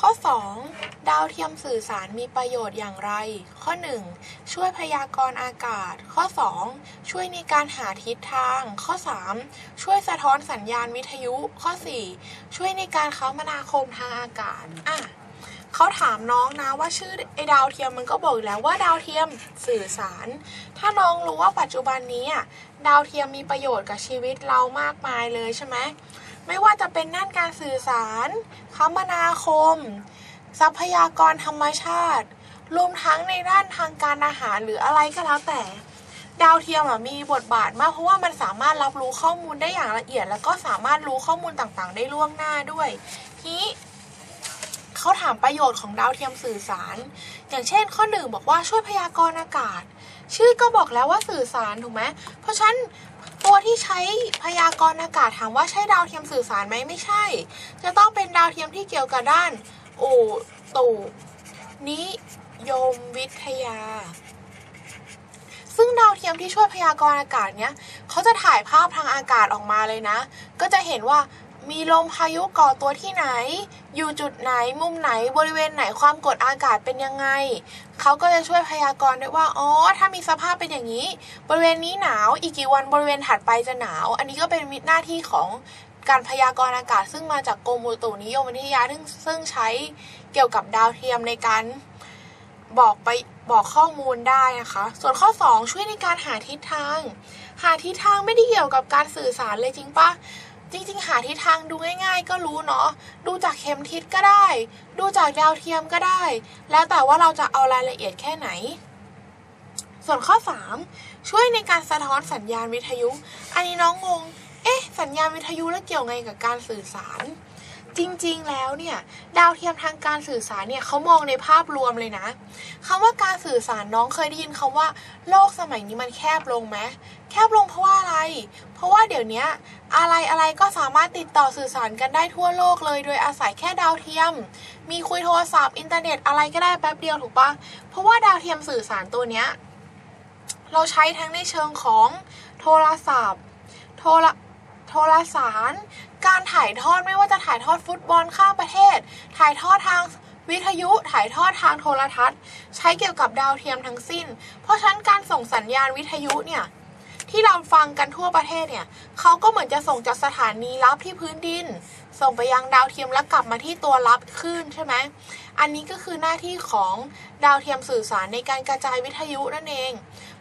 ข้อ 2 ดาวเทียมสื่อสารมีประโยชน์อย่างไร ข้อ 1 ช่วยพยากรณ์อากาศ ข้อ 2 ช่วยในการหาทิศทาง ข้อ 3 ช่วยสะท้อนสัญญาณวิทยุ ข้อ 4 ช่วยในการคมนาคมทางอากาศอะเขาถามน้องนะว่าชื่อไอ้ดาวเทียมมันก็บอกแล้วว่าดาวเทียมสื่อสาร ถ้าน้องรู้ว่าปัจจุบันนี้อะดาวเทียมมีประโยชน์กับชีวิตเรามากมายเลยใช่ไหม ไม่ว่าจะเป็นด้านการสื่อสาร คมนาคม ทรัพยากรธรรมชาติ รวมทั้งในด้านทางการอาหารหรืออะไรก็แล้วแต่ ดาวเทียมมีบทบาทมากเพราะว่ามันสามารถรับรู้ข้อมูลได้อย่างละเอียด แล้วก็สามารถรู้ข้อมูลต่างๆ ได้ล่วงหน้าด้วยทีเขาถามประโยชน์ของดาวเทียมสื่อสาร อย่างเช่นข้อหนึ่งบอกว่าช่วยพยากรณ์อากาศ ชื่อก็บอกแล้วว่าสื่อสารถูกไหมเพราะฉะนั้น ตัวที่ใช้พยากรณ์อากาศถามว่าใช่ดาวเทียมสื่อสารไหมไม่ใช่ จะต้องเป็นดาวเทียมที่เกี่ยวกับด้านอุตุนิยมวิทยา ซึ่งดาวเทียมที่ช่วยพยากรณ์อากาศเนี้ยเขาจะถ่ายภาพทางอากาศออกมาเลยนะ ก็จะเห็นว่า มีลมพายุก่อตัวที่ไหน อยู่จุดไหน มุมไหน บริเวณไหน ความกดอากาศเป็นยังไง เขาก็จะช่วยพยากรณ์ได้ว่า อ๋อ ถ้ามีสภาพเป็นอย่างนี้ บริเวณนี้หนาว อีกกี่วันบริเวณถัดไปจะหนาว อันนี้ก็เป็นหน้าที่ของการพยากรณ์อากาศ ซึ่งมาจากกรมอุตุนิยมวิทยา ซึ่งซึ่งใช้เกี่ยวกับดาวเทียมในการบอกไปบอกข้อมูลได้นะคะ ส่วนข้อ 2 ช่วยในการหาทิศทาง หาทิศทางไม่ได้เกี่ยวกับการสื่อสารเลยจริงปะ จริงๆ หาทิศทางดูง่าย ๆ ก็รู้เนาะ ดูจากเข็มทิศก็ได้ ดูจากดาวเทียมก็ได้ แล้วแต่ว่าเราจะเอารายละเอียดแค่ไหน ส่วนข้อ 3 ช่วยในการสะท้อนสัญญาณวิทยุ อันนี้น้องงง เอ๊ะ สัญญาณวิทยุแล้วเกี่ยวไงกับการสื่อสาร จริงๆ แล้วเนี่ยดาวเทียมทางการสื่อสารเนี่ยเขามองในภาพรวมเลยนะคำว่าการสื่อสารน้องเคยได้ยินคำว่า โลกสมัยนี้มันแคบลงไหมแคบลงเพราะว่าอะไร เพราะว่าเดี๋ยวนี้อะไรอะไรก็สามารถติดต่อสื่อสารกันได้ทั่วโลกเลย โดยอาศัยแค่ดาวเทียม มีคุยโทรศัพท์อินเทอร์เน็ตอะไรก็ได้แป๊บเดียวถูกปะเพราะว่าดาวเทียมสื่อสารตัวเนี้ยเราใช้ทั้งในเชิงของโทรศัพท์ โทร โทรสาร การถ่ายทอดไม่ว่าจะถ่ายทอดฟุตบอลข้ามประเทศ ถ่ายทอดทางวิทยุถ่ายทอดทางโทรทัศน์ ใช้เกี่ยวกับดาวเทียมทั้งสิ้น เพราะฉะนั้นการส่งสัญญาณวิทยุเนี่ยที่เราฟังกันทั่วประเทศเนี่ยเขาก็เหมือนจะส่งจากสถานีรับที่พื้นดิน ส่งไปยังดาวเทียมแล้วกลับมาที่ตัวรับคลื่นใช่ไหมอันนี้ก็คือหน้าที่ของดาวเทียมสื่อสารในการกระจายวิทยุนั่นเอง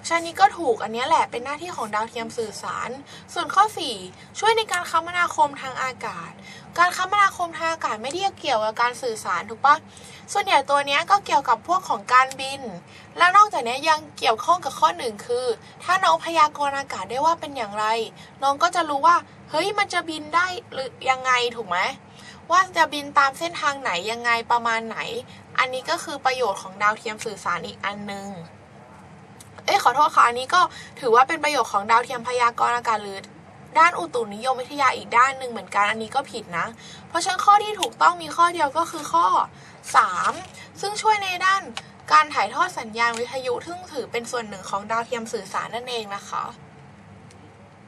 ฉะนี้ก็ถูกอันนี้แหละเป็นหน้าที่ของดาวเทียมสื่อสาร ส่วนข้อ 4 ช่วยในการคมนาคมทางอากาศ การคมนาคมทางอากาศไม่ได้เกี่ยวกับการสื่อสารถูกปะส่วนใหญ่ตัวเนี้ยก็เกี่ยวกับพวกของการบิน แล้วนอกจากนี้ยังเกี่ยวข้องกับข้อหนึ่งคือ ถ้าน้องพยากรณ์อากาศได้ว่าเป็นอย่างไร น้องก็จะรู้ว่าเฮ้ยมันจะบินได้หรือยังไงถูกไหมว่าจะบินตามเส้นทางไหนยังไงประมาณไหน อันนี้ก็คือประโยชน์ของดาวเทียมสื่อสารอีกอันหนึง เอ้ยขอโทษค่ะอันนี้ก็ถือว่าเป็นประโยชน์ของดาวเทียมพยากรณ์อากาศหรือด้านอุตุนิยมวิทยาอีกด้านหนึ่งเหมือนกันอันนี้ก็ผิดนะ เพราะฉะนั้นข้อที่ถูกต้องมีข้อเดียวก็คือข้อ 3 ซึ่งช่วยในด้านการถ่ายทอดสัญญาณวิทยุซึ่งถือเป็นส่วนหนึ่งของดาวเทียมสื่อสารนั่นเองนะคะ